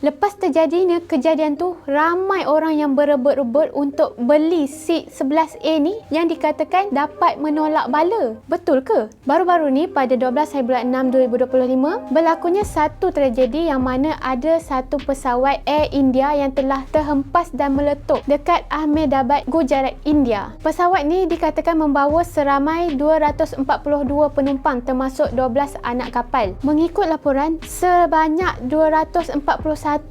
Lepas terjadinya kejadian tu, ramai orang yang berebut-rebut untuk beli seat 11A ni yang dikatakan dapat menolak bala. Betul ke? Baru-baru ni pada 12 hari bulan 6 2025, berlakunya satu tragedi yang mana ada satu pesawat Air India yang telah terhempas dan meletup dekat Ahmedabad, Gujarat, India. Pesawat ni dikatakan membawa seramai 242 penumpang termasuk 12 anak kapal. Mengikut laporan, sebanyak 241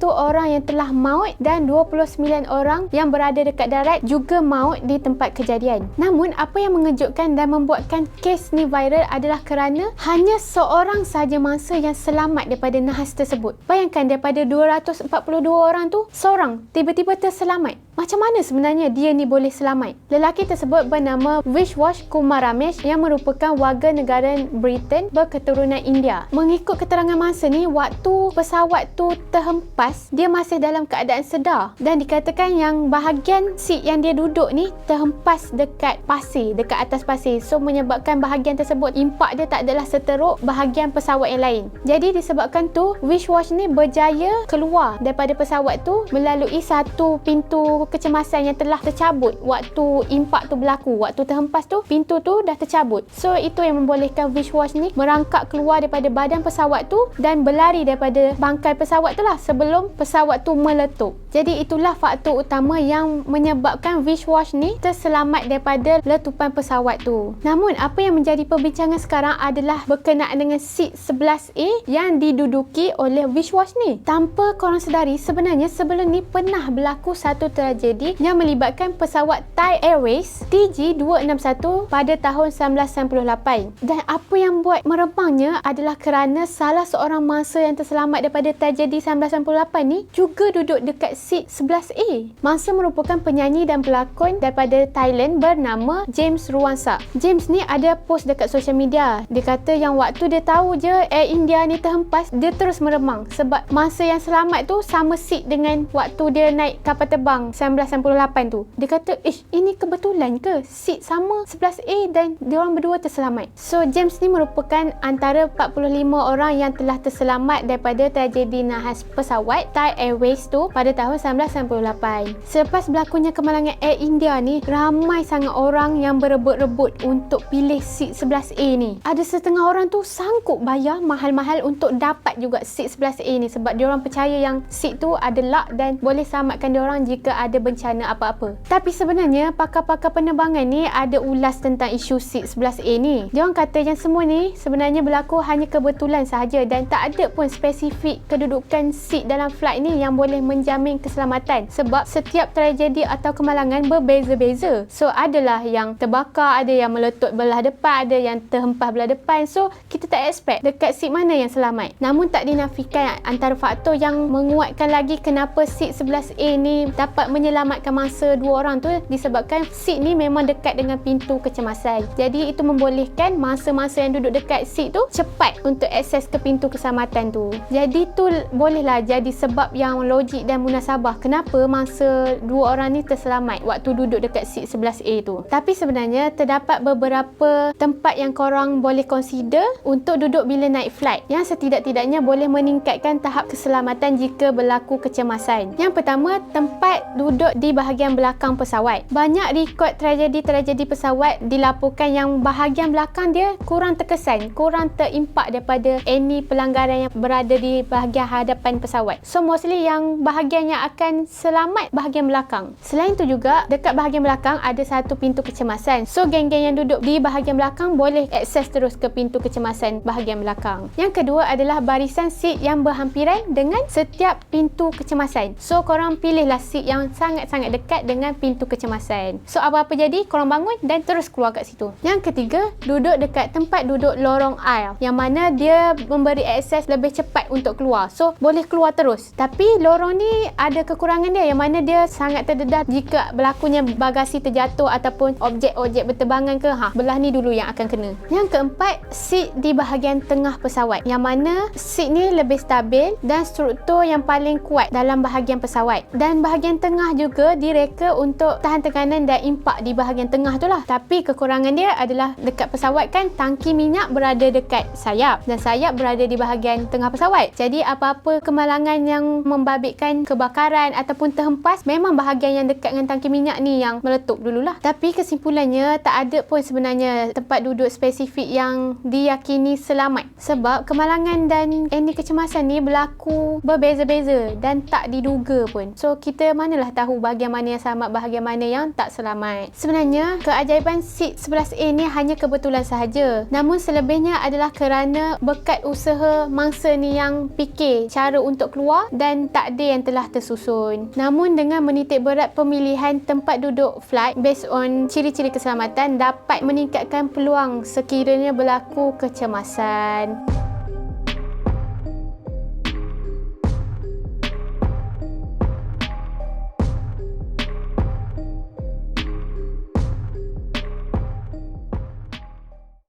orang yang telah maut dan 29 orang yang berada dekat darat juga maut di tempat kejadian. Namun, apa yang mengejutkan dan membuatkan kes ni viral adalah kerana hanya seorang sahaja mangsa yang selamat daripada nahas tersebut. Bayangkan daripada 242 orang tu, seorang tiba-tiba terselamat. Macam mana sebenarnya dia ni boleh selamat? Lelaki tersebut bernama Vishwash Kumar Ramesh yang merupakan warga negara Britain berketurunan India. Mengikut keterangan mangsa ni, waktu pesawat tu terhempas, dia masih dalam keadaan sedar dan dikatakan yang bahagian seat yang dia duduk ni terhempas dekat pasir, dekat atas pasir. So menyebabkan bahagian tersebut impak dia tak adalah seteruk bahagian pesawat yang lain. Jadi disebabkan tu, Wishwash ni berjaya keluar daripada pesawat tu melalui satu pintu kecemasan yang telah tercabut waktu impak tu berlaku. Waktu terhempas tu, pintu tu dah tercabut. So itu yang membolehkan Wishwash ni merangkak keluar daripada badan pesawat tu dan berlari daripada bangkai pesawat tu lah sebelum pesawat tu meletup. Jadi itulah faktor utama yang menyebabkan Wishwash ni terselamat daripada letupan pesawat tu. Namun apa yang menjadi perbincangan sekarang adalah berkenaan dengan seat 11A yang diduduki oleh Wishwash ni. Tanpa korang sedari sebenarnya sebelum ni pernah berlaku satu tragedi yang melibatkan pesawat Thai Airways TG261 pada tahun 1998. Dan apa yang buat merempangnya adalah kerana salah seorang mangsa yang terselamat daripada tragedi 1998 ni juga duduk dekat seat 11A. Mangsa merupakan penyanyi dan pelakon daripada Thailand bernama James Ruansa. James ni ada post dekat social media. Dia kata yang waktu dia tahu je Air India ni terhempas, dia terus meremang sebab masa yang selamat tu sama seat dengan waktu dia naik kapal terbang 1998 tu. Dia kata, "Ish, ini kebetulan ke? Seat sama 11A dan dia orang berdua terselamat." So James ni merupakan antara 45 orang yang telah terselamat daripada tragedi nahas pesawat Thai Airways tu pada tahun 1998. Selepas berlakunya kemalangan Air India ni, ramai sangat orang yang berebut-rebut untuk pilih seat 11A ni. Ada setengah orang tu sanggup bayar mahal-mahal untuk dapat juga seat 11A ni sebab dia orang percaya yang seat tu ada luck dan boleh selamatkan dia orang jika ada bencana apa-apa. Tapi sebenarnya pakar-pakar penerbangan ni ada ulas tentang isu seat 11A ni. Dia orang kata yang semua ni sebenarnya berlaku hanya kebetulan sahaja dan tak ada pun spesifik kedudukan seat dalam flight ni yang boleh menjamin keselamatan sebab setiap tragedi atau kemalangan berbeza-beza. So adalah yang terbakar, ada yang meletup belah depan, ada yang terhempas belah depan. So kita tak expect dekat seat mana yang selamat. Namun tak dinafikan antara faktor yang menguatkan lagi kenapa seat 11A ni dapat menyelamatkan masa dua orang tu disebabkan seat ni memang dekat dengan pintu kecemasan. Jadi itu membolehkan masa-masa yang duduk dekat seat tu cepat untuk akses ke pintu keselamatan tu. Jadi tu bolehlah jadi sebab yang logik dan munasabah kenapa masa dua orang ni terselamat waktu duduk dekat seat 11A tu. Tapi sebenarnya terdapat beberapa tempat yang korang boleh consider untuk duduk bila naik flight yang setidak-tidaknya boleh meningkatkan tahap keselamatan jika berlaku kecemasan. Yang pertama, tempat duduk di bahagian belakang pesawat. Banyak rekod tragedi-tragedi pesawat dilaporkan yang bahagian belakang dia kurang terkesan, kurang terimpak daripada any pelanggaran yang berada di bahagian hadapan pesawat. So mostly yang bahagian yang akan selamat bahagian belakang. Selain tu juga, dekat bahagian belakang ada satu pintu kecemasan. So geng-geng yang duduk di bahagian belakang boleh akses terus ke pintu kecemasan bahagian belakang. Yang kedua adalah barisan seat yang berhampiran dengan setiap pintu kecemasan. So korang pilihlah seat yang sangat-sangat dekat dengan pintu kecemasan. So apa-apa jadi korang bangun dan terus keluar kat situ. Yang ketiga, duduk dekat tempat duduk lorong aisle yang mana dia memberi akses lebih cepat untuk keluar. So boleh keluar terus. Tapi lorong ni ada ada kekurangan dia yang mana dia sangat terdedah jika berlakunya bagasi terjatuh ataupun objek-objek berterbangan ke ha belah ni dulu yang akan kena. Yang keempat, seat di bahagian tengah pesawat. Yang mana seat ni lebih stabil dan struktur yang paling kuat dalam bahagian pesawat. Dan bahagian tengah juga direka untuk tahan tekanan dan impak di bahagian tengah tu lah. Tapi kekurangan dia adalah dekat pesawat kan tangki minyak berada dekat sayap dan sayap berada di bahagian tengah pesawat. Jadi apa-apa kemalangan yang membabitkan kebakaran ataupun terhempas memang bahagian yang dekat dengan tangki minyak ni yang meletup dululah. Tapi kesimpulannya tak ada pun sebenarnya tempat duduk spesifik yang diyakini selamat. Sebab kemalangan dan ini kecemasan ni berlaku berbeza-beza dan tak diduga pun. So kita manalah tahu bahagian mana yang selamat, bahagian mana yang tak selamat. Sebenarnya keajaiban seat 11A ni hanya kebetulan sahaja. Namun selebihnya adalah kerana berkat usaha mangsa ni yang fikir cara untuk keluar dan takdir yang telah tersusun. Namun dengan menitik berat pemilihan tempat duduk flight based on ciri-ciri keselamatan dapat meningkatkan peluang sekiranya berlaku kecemasan.